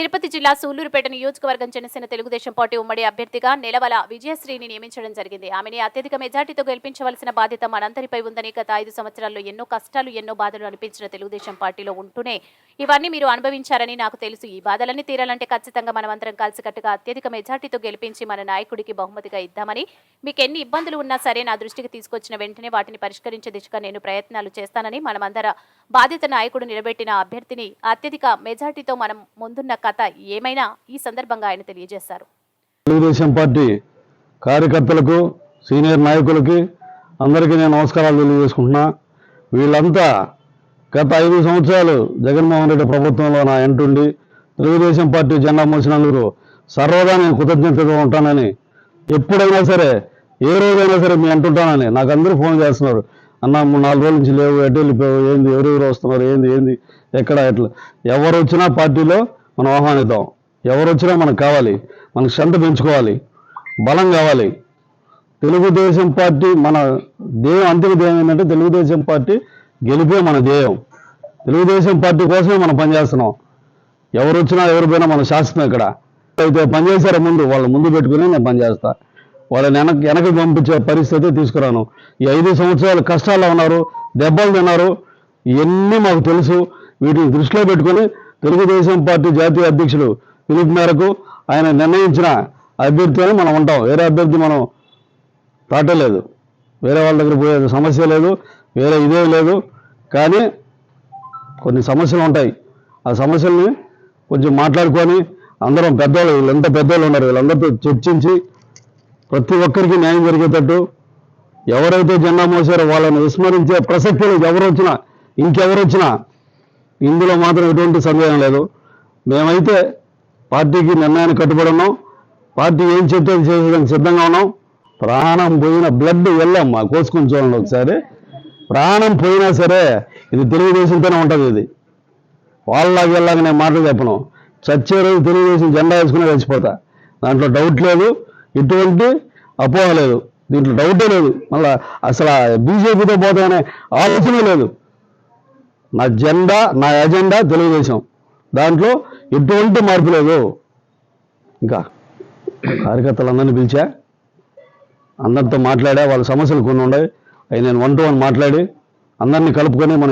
తిరుపతి జిల్లా సూళ్ళూరుపేట నియోజకవర్గం చెందిన తెలుగుదేశం పార్టీ ఉమ్మడి అభ్యర్థిగా నెలవల విజయశ్రీని నియమించడం జరిగింది. ఆమెని అత్యధిక మెజార్టీతో గెలిపించవలసిన బాధ్యత మనందరిపై ఉందని గత ఐదు సంవత్సరాల్లో ఎన్నో కష్టాలు ఎన్నో బాధలు అనిపించిన తెలుగుదేశం పార్టీలో ఉంటూనే ఇవన్నీ మీరు అనుభవించారని నాకు తెలుసు. ఈ బాధలన్నీ తీరాలంటే ఖచ్చితంగా మనమందరం కలిసికట్టుగా అత్యధిక మెజార్టీతో గెలిపించి మన నాయకుడికి బహుమతిగా ఇద్దామని మీకు ఎన్ని ఇబ్బందులు ఉన్నా సరే నా దృష్టికి తీసుకొచ్చిన వెంటనే వాటిని పరిష్కరించే దిశగా నేను ప్రయత్నాలు చేస్తానని మనమందర బాధిత నాయకుడు నిలబెట్టిన అభ్యర్థిని అత్యధిక మెజార్టీతో మనం ముందున్న కథ ఏమైనా ఈ సందర్భంగా ఆయన తెలియజేశారు. తెలుగుదేశం పార్టీ కార్యకర్తలకు సీనియర్ నాయకులకి అందరికీ నేను నమస్కారాలు తెలియజేసుకుంటున్నా. వీళ్ళంతా గత ఐదు సంవత్సరాలు జగన్మోహన్ రెడ్డి ప్రభుత్వంలో నా ఎంటుండి తెలుగుదేశం పార్టీ జెండా మోసినందుకు సర్వదా నేను కృతజ్ఞతగా ఉంటానని ఎప్పుడైనా సరే ఏ రోజైనా సరే మీ అంటుంటానని నాకు అందరూ ఫోన్ చేస్తున్నారు. అన్న మూడు నాలుగు రోజుల నుంచి లేవు ఎటు వెళ్ళిపోయావు ఏంది ఎవరెవరు వస్తున్నారు ఏంది ఏంది ఎక్కడ ఎట్లా ఎవరు వచ్చినా పార్టీలో మనం ఆహ్వానిద్దాం. ఎవరు వచ్చినా మనకు కావాలి. మనకు శ్రద్ధ పెంచుకోవాలి. బలం కావాలి. తెలుగుదేశం పార్టీ మన ధ్యేయం అంతిమ ధ్యేయం ఏంటంటే తెలుగుదేశం పార్టీ గెలిపే మన ధ్యేయం తెలుగుదేశం పార్టీ కోసమే మనం పనిచేస్తున్నాం. ఎవరు వచ్చినా ఎవరు పోయినా మన శాస్త్రం ఇక్కడ. అయితే పనిచేశారో ముందు వాళ్ళు ముందు పెట్టుకుని నేను పనిచేస్తా. వాళ్ళని వెనక వెనక్కి పంపించే పరిస్థితి తీసుకురాను. ఈ ఐదు సంవత్సరాలు కష్టాల్లో ఉన్నారు దెబ్బలు తిన్నారు. ఇవన్నీ మాకు తెలుసు. వీటిని దృష్టిలో పెట్టుకొని తెలుగుదేశం పార్టీ జాతీయ అధ్యక్షులు పిలుపు మేరకు ఆయన నిర్ణయించిన అభ్యర్థిని మనం ఉంటాం. వేరే అభ్యర్థి మనం దాటలేదు వేరే వాళ్ళ దగ్గర పోయే సమస్య లేదు. వేరే ఇదే లేదు. కానీ కొన్ని సమస్యలు ఉంటాయి. ఆ సమస్యల్ని కొంచెం మాట్లాడుకొని అందరం పెద్దవాళ్ళు వీళ్ళంతా పెద్దవాళ్ళు ఉన్నారు వీళ్ళందరితో చర్చించి ప్రతి ఒక్కరికి న్యాయం జరిగేటట్టు ఎవరైతే జెండా మోసారో వాళ్ళని విస్మరించే ప్రసక్తులు ఎవరు వచ్చినా ఇంకెవరు వచ్చినా ఇందులో మాత్రం ఎటువంటి సందేహం లేదు. మేమైతే పార్టీకి నిర్ణయాన్ని కట్టుబడి ఉన్నాం. పార్టీ ఏం చెప్తే అది చేసేదానికి సిద్ధంగా ఉన్నాం. ప్రాణం పోయిన బ్లడ్ వెళ్ళాం మా కోసుకుని చూడండి ఒకసారి. ప్రాణం పోయినా సరే ఇది తెలుగుదేశంతోనే ఉంటుంది ఇది. వాళ్ళకి వెళ్ళాక నేను మాటలు చెప్పను. చచ్చే రోజు తెలుగుదేశం జెండా వేసుకుని చచ్చిపోతా దాంట్లో డౌట్ లేదు. ఎటువంటి అపోహ లేదు. దీంట్లో డౌటే లేదు. మళ్ళీ అసలు బీజేపీతో పోతామనే ఆలోచనే లేదు. నా జెండా నా ఎజెండా తెలుగుదేశం. దాంట్లో ఎటువంటి మార్పు లేదు. ఇంకా కార్యకర్తలందరినీ పిలిచా. అందరితో మాట్లాడా వాళ్ళ సమస్యలు కొన్ని ఉన్నాయి. అవి నేను వన్ టు వన్ మాట్లాడి అందరినీ కలుపుకొని మనం